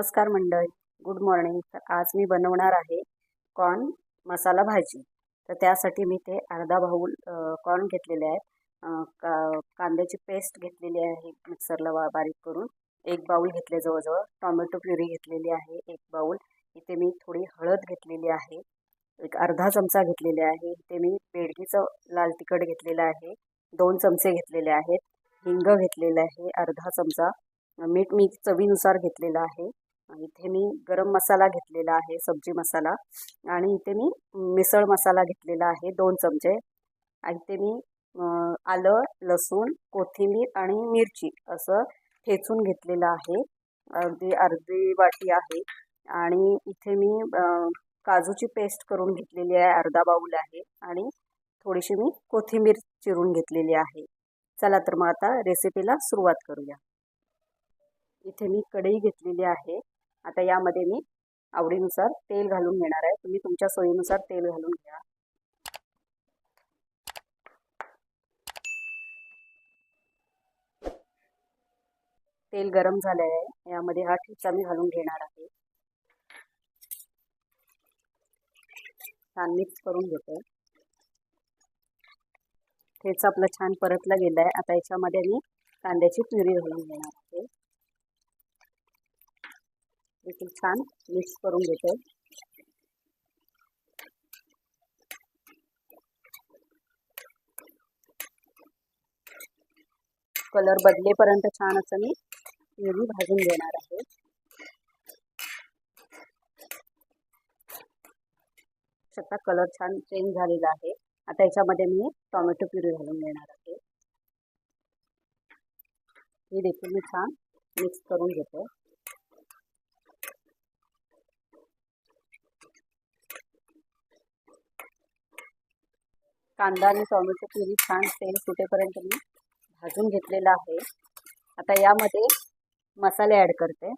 नमस्कार मंडळी. Good morning तर आज मी बनवणार आहे कॉर्न मसाला भाजी. तर त्यासाठी मी ते अर्धा बाऊल कॉर्न घेतलेले आहेत. का कांद्याची पेस्ट घेतलेली आहे मिक्सरला वा बारीक करून. एक बाऊल घेतले जवळजवळ. टॉमॅटो प्युरी घेतलेली आहे एक बाऊल इथे मी थोडी हळद घेतलेली आहे. एक अर्धा चमचा घेतलेला आहे. इथे मी बेडगीचं लाल तिखट घेतलेलं आहे. दोन चमचे घेतलेले आहेत. हिंग घेतलेलं आहे. अर्धा चमचा. मीठ मी चवीनुसार घेतलेलं आहे. इथे मी गरम मसाला घेतलेला आहे सब्जी मसाला. आणि इथे मी मिसळ मसाला घेतलेला आहे दोन चमचे. आणि इथे मी आलं लसूण कोथिंबीर आणि मिरची असं ठेचून घेतलेलं आहे. अगदी अर्धी वाटी आहे. आणि इथे मी काजूची पेस्ट करून घेतलेली आहे अर्धा बाऊल आहे. आणि थोडीशी मी कोथिंबीर चिरून घेतलेली आहे. चला तर मग आता रेसिपीला सुरुवात करूया. इथे मी कढई घेतलेली आहे. आता यामध्ये मी आवडीनुसार तेल घालून घेणार आहे. तुम्ही तुमच्या सोयीनुसार तेल घालून घ्या. तेल गरम झाले आहे यामध्ये हा ठेचा मी घालून घेणार आहे. छान मिक्स करून घेतो. ठेचा आपला छान परतला गेला आहे आता याच्यामध्ये मी कांद्याची प्युरी घालून घेणार आहे. देखील छान मिक्स करून घेते कलर बदलेपर्यंत छान असं मी प्युरी भाजून घेणार आहे. शकता कलर छान चेंज झालेला आहे. आता याच्यामध्ये मी टोमॅटो प्युरी घालून घेणार आहे. हे देखील मी छान मिक्स करून घेतो कांदा आणि टॉमॅटो प्युरी छान तेल सुटेपर्यंत मी भाजून घेतलेला आहे. आता यामध्ये मसाले ॲड करते.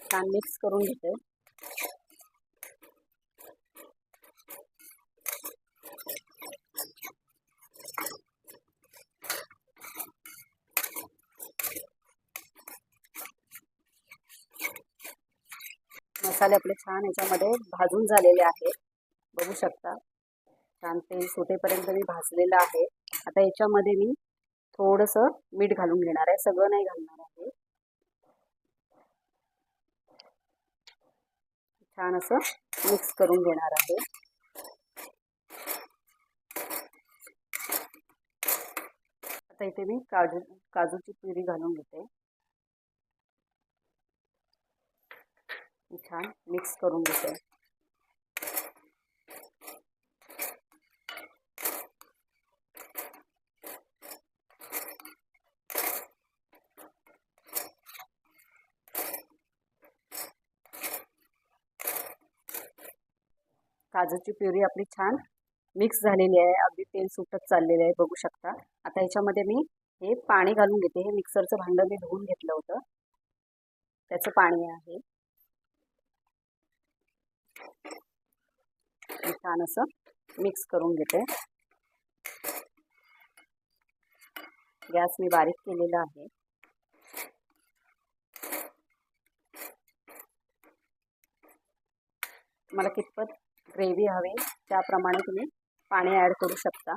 छान मिक्स करून घेते. मसाले आपले छान याच्यामध्ये भाजून झालेले आहेत. बघू शकता. छान तेल सुटेपर्यंत मी भाजलेलं आहे. आता याच्यामध्ये मी थोडंसं मीठ घालून घेणार आहे. सगळं नाही घालणार आहे. छान असं मिक्स करून घेणार आहे. आता इथे मी काजू काजूची प्युरी घालून घेते. छान मिक्स करून घेते काजूची प्युरी आपली छान मिक्स झालेली आहे. अगदी तेल सुटत चाललेलं आहे बघू शकता. आता याच्यामध्ये मी हे पाणी घालून घेते. हे मिक्सरचं भांडं मी धुवून घेतलं होतं. त्याचं पाणी आहे. छान असं मिक्स करून घेते. गॅस मी बारीक केलेला आहे. मला कितपत ग्रेव्ही हवी त्याप्रमाणे तुम्ही पाणी ॲड करू शकता.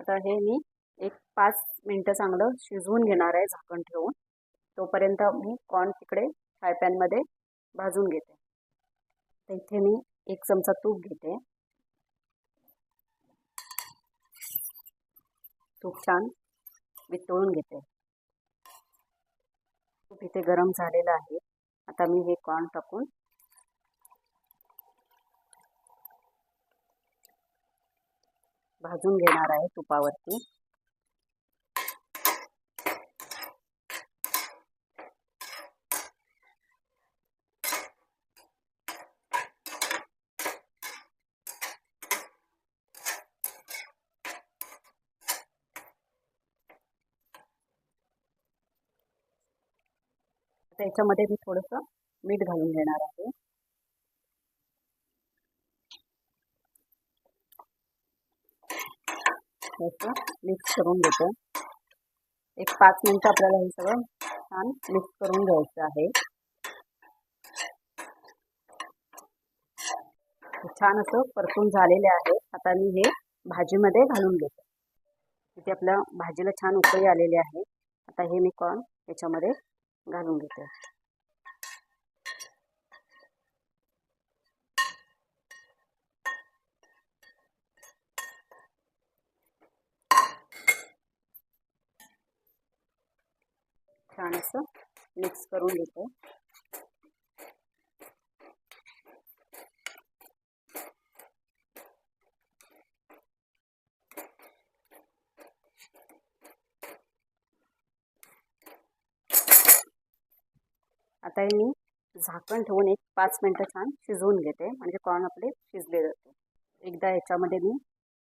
आता हे मी एक पाच मिनटं चांगलं शिजवून घेणार आहे झाकण ठेवून. तोपर्यंत मी कॉर्न तिकडे फ्राय पॅनमध्ये भाजून घेते. तर इथे मी एक चमचा तूप घेते. तूप छान वितळून घेते. तूप इथे गरम झालेलं आहे. आता मी हे कॉर्न टाकून भाजून घेणार आहे तुपावरती. त्याच्यामध्ये मी थोडंसं मीठ घालून घेणार आहे. याचं मिक्स करून घेतो. एक पाच मिनटं आपल्याला हे सगळं छान मिक्स करून घ्यायचं आहे. छान असं परतून झालेले आहे. आता मी हे भाजीमध्ये घालून घेतो. इथे आपल्या भाजीला छान उकळी आलेली आहे. आता हे मी कॉर्न याच्यामध्ये घालून घेते. छान असं मिक्स करून घेते. आता हे मी झाकण ठेवून एक पाच मिनटं छान शिजवून घेते म्हणजे कॉर्न आपले शिजले जाते. एकदा याच्यामध्ये मी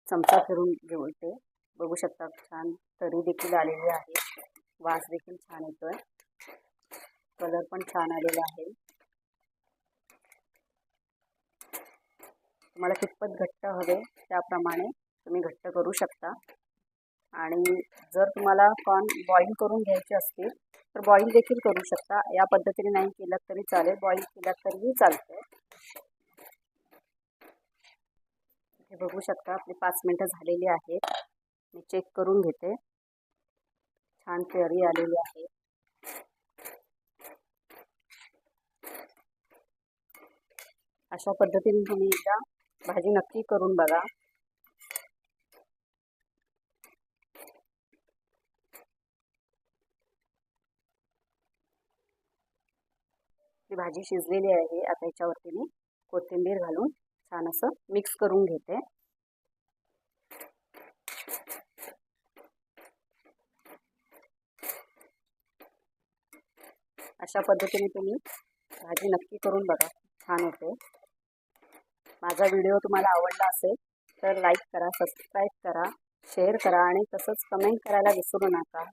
चमचा फिरून घेते बघू शकता छान तरी देखील आलेली आहे. वास देखील छान येतोय. कलर पण छान आलेला आहे. तुम्हाला कितपत घट्ट हवे त्याप्रमाणे तुम्ही घट्ट करू शकता. आणि जर तुम्हाला कॉर्न बॉईल करून घ्यायचे असतील तर बॉईल देखील करू शकता. या पद्धतीने नाही केलं तरी चालेल. बॉईल केला तरीही चालतं हे बघू शकता. आपली पाच मिनटं झालेली आहेत. मी चेक करून घेते. छान तयारी आलेली आहे. अशा पद्धतीने तुम्ही एकदा भाजी नक्की करून बघा. ही भाजी शिजलेली आहे. आता याच्यावरती मी कोथिंबीर घालून छान असं मिक्स करून घेते. अशा पद्धतीने तुम्ही भाजी नक्की करून बघा. छान होते. माझा व्हिडिओ तुम्हाला आवडला असेल तर लाईक करा सबस्क्राईब करा शेअर करा आणि तसंच कमेंट करायला विसरू नका.